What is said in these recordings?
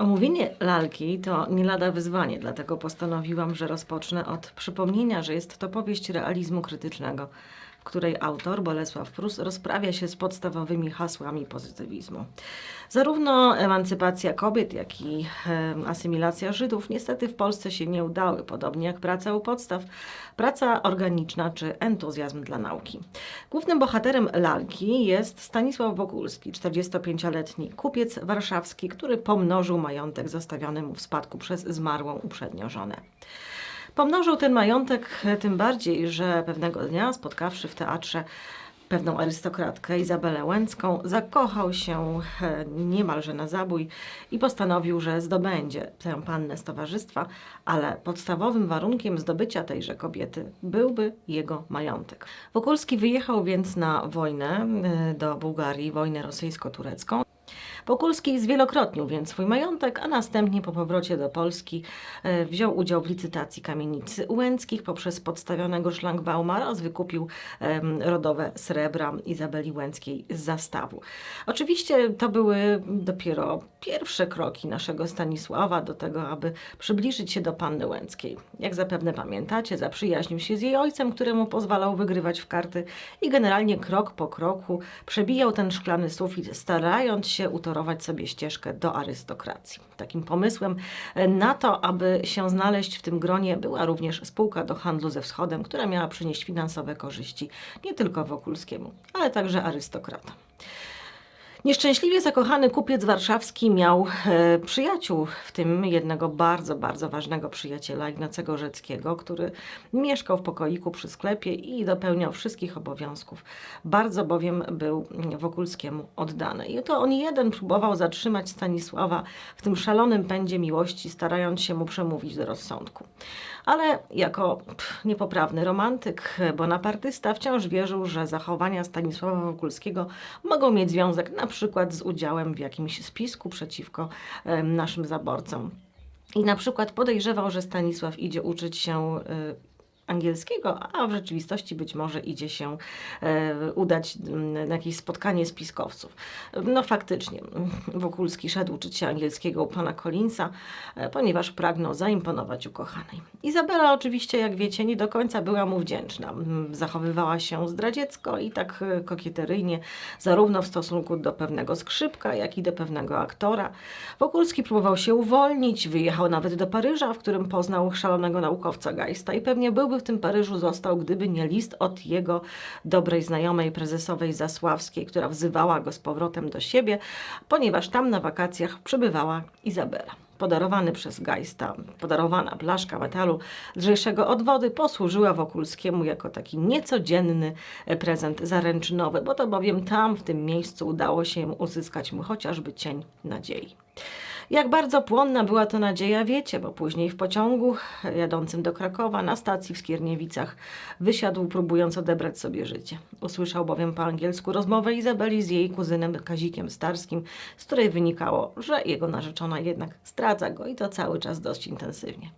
Omówienie lalki to nie lada wyzwanie, dlatego postanowiłam, że rozpocznę od przypomnienia, że jest to powieść realizmu krytycznego, w której autor Bolesław Prus rozprawia się z podstawowymi hasłami pozytywizmu. Zarówno emancypacja kobiet, jak i asymilacja Żydów niestety w Polsce się nie udały, podobnie jak praca u podstaw, praca organiczna czy entuzjazm dla nauki. Głównym bohaterem lalki jest Stanisław Wokulski, 45-letni kupiec warszawski, który pomnożył majątek zostawiony mu w spadku przez zmarłą uprzednio żonę. Pomnożył ten majątek tym bardziej, że pewnego dnia, spotkawszy w teatrze pewną arystokratkę Izabelę Łęcką, zakochał się e, niemalże na zabój i postanowił, że zdobędzie tę pannę z towarzystwa, ale podstawowym warunkiem zdobycia tejże kobiety byłby jego majątek. Wokulski wyjechał więc na wojnę e, do Bułgarii, wojnę rosyjsko-turecką. Wokulski zwielokrotnił więc swój majątek, a następnie po powrocie do Polski e, wziął udział w licytacji kamienicy Łęckich poprzez podstawionego szlangbauma oraz wykupił rodowe srebra Izabeli Łęckiej z zastawu. Oczywiście to były dopiero pierwsze kroki naszego Stanisława do tego, aby przybliżyć się do panny Łęckiej. Jak zapewne pamiętacie, zaprzyjaźnił się z jej ojcem, któremu pozwalał wygrywać w karty i generalnie krok po kroku przebijał ten szklany sufit, starając się utorować sobie ścieżkę do arystokracji. Takim pomysłem na to, aby się znaleźć w tym gronie, była również spółka do handlu ze wschodem, która miała przynieść finansowe korzyści nie tylko Wokulskiemu, ale także arystokratom. Nieszczęśliwie zakochany kupiec warszawski miał e, przyjaciół, w tym jednego bardzo, bardzo ważnego przyjaciela, Ignacego Rzeckiego, który mieszkał w pokoiku przy sklepie i dopełniał wszystkich obowiązków. Bardzo bowiem był Wokulskiemu oddany. I to on jeden próbował zatrzymać Stanisława w tym szalonym pędzie miłości, starając się mu przemówić do rozsądku. Ale jako pff, niepoprawny romantyk, bonapartysta wciąż wierzył, że zachowania Stanisława Wokulskiego mogą mieć związek na przykład z udziałem w jakimś spisku przeciwko naszym zaborcom. I na przykład podejrzewał, że Stanisław idzie uczyć się y, angielskiego, a w rzeczywistości być może idzie się e, udać mm, na jakieś spotkanie spiskowców. No faktycznie, mm, Wokulski szedł uczyć się angielskiego u pana Collinsa, e, ponieważ pragnął zaimponować ukochanej. Izabela oczywiście, jak wiecie, nie do końca była mu wdzięczna. Mm, Zachowywała się zdradziecko i tak e, kokieteryjnie, zarówno w stosunku do pewnego skrzypka, jak i do pewnego aktora. Wokulski próbował się uwolnić, wyjechał nawet do Paryża, w którym poznał szalonego naukowca Geista i pewnie byłby w tym Paryżu został, gdyby nie list od jego dobrej znajomej prezesowej Zasławskiej, która wzywała go z powrotem do siebie, ponieważ tam na wakacjach przebywała Izabela. Podarowany przez Geista, podarowana blaszka metalu lżejszego od wody posłużyła Wokulskiemu jako taki niecodzienny prezent zaręczynowy, bo to bowiem tam, w tym miejscu udało się mu uzyskać mu chociażby cień nadziei. Jak bardzo płonna była to nadzieja, wiecie, bo później w pociągu jadącym do Krakowa na stacji w Skierniewicach wysiadł, próbując odebrać sobie życie. Usłyszał bowiem po angielsku rozmowę Izabeli z jej kuzynem Kazikiem Starskim, z której wynikało, że jego narzeczona jednak zdradza go i to cały czas dość intensywnie.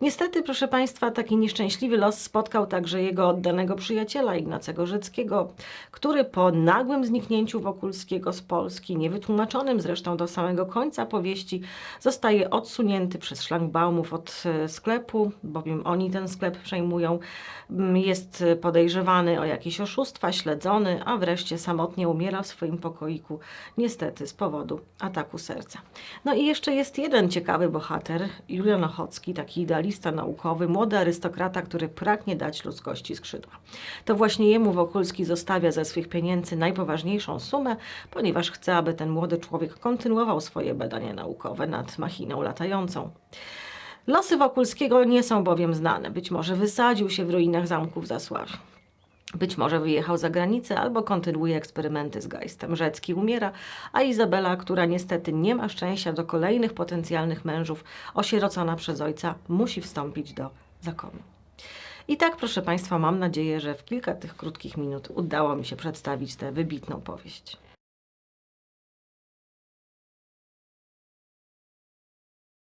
Niestety, proszę Państwa, taki nieszczęśliwy los spotkał także jego oddanego przyjaciela Ignacego Rzeckiego, który po nagłym zniknięciu Wokulskiego z Polski, niewytłumaczonym zresztą do samego końca powieści, zostaje odsunięty przez szlangbaumów od e, sklepu, bowiem oni ten sklep przejmują. Mm, Jest podejrzewany o jakieś oszustwa, śledzony, a wreszcie samotnie umiera w swoim pokoiku, niestety z powodu ataku serca. No i jeszcze jest jeden ciekawy bohater, Julian Ochocki, taki idealista naukowy, młody arystokrata, który pragnie dać ludzkości skrzydła. To właśnie jemu Wokulski zostawia ze swych pieniędzy najpoważniejszą sumę, ponieważ chce, aby ten młody człowiek kontynuował swoje badania naukowe nad machiną latającą. Losy Wokulskiego nie są bowiem znane. Być może wysadził się w ruinach zamku w Zasławiu. Być może wyjechał za granicę albo kontynuuje eksperymenty z Geistem. Rzecki umiera, a Izabela, która niestety nie ma szczęścia do kolejnych potencjalnych mężów, osierocona przez ojca, musi wstąpić do zakonu. I tak, proszę Państwa, mam nadzieję, że w kilka tych krótkich minut udało mi się przedstawić tę wybitną powieść.